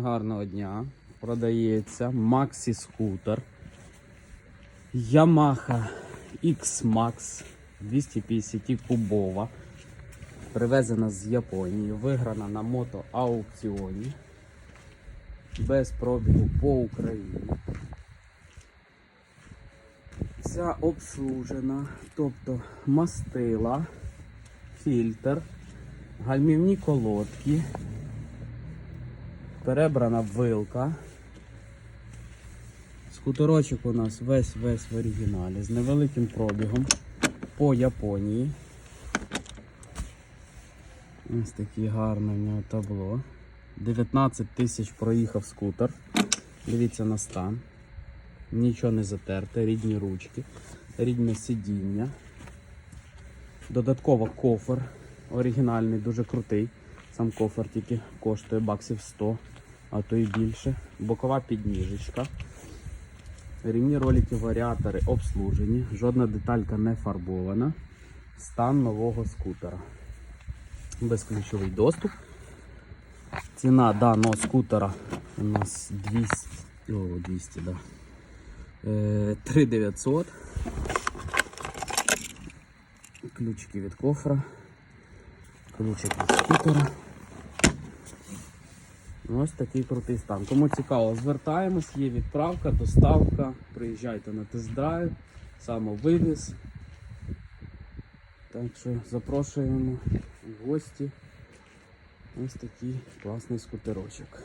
Гарного дня. Продається Maxi скутер. Yamaha X-Max 250 кубова. Привезена з Японії, виграна на мотоаукціоні. Без пробігу по Україні. Ця обслужена, тобто мастила, фільтр, гальмівні колодки, перебрана вилка. Скутерочок у нас весь весь в оригіналі з невеликим пробігом по Японії. Ось таке гарне в нього табло. 19 тисяч проїхав скутер. Дивіться на стан. Нічого не затерте, рідні ручки, рідне сидіння. Додатково кофер оригінальний, дуже крутий. Сам кофер тільки коштує баксів 100, а то і більше. Бокова підніжечка. Рівні ролики, варіатори обслужені, жодна деталька не фарбована. Стан нового скутера. Безключовий доступ. Ціна даного скутера у нас 200, о, 200 да. Е, 3900. Ключики від кофра. Ключик від скутера. Ось такий крутий стан. Кому цікаво, звертаємось, є відправка, доставка. Приїжджайте на тест-драйв, самовивіз. Так що запрошуємо в гості. Ось такий класний скутерочок.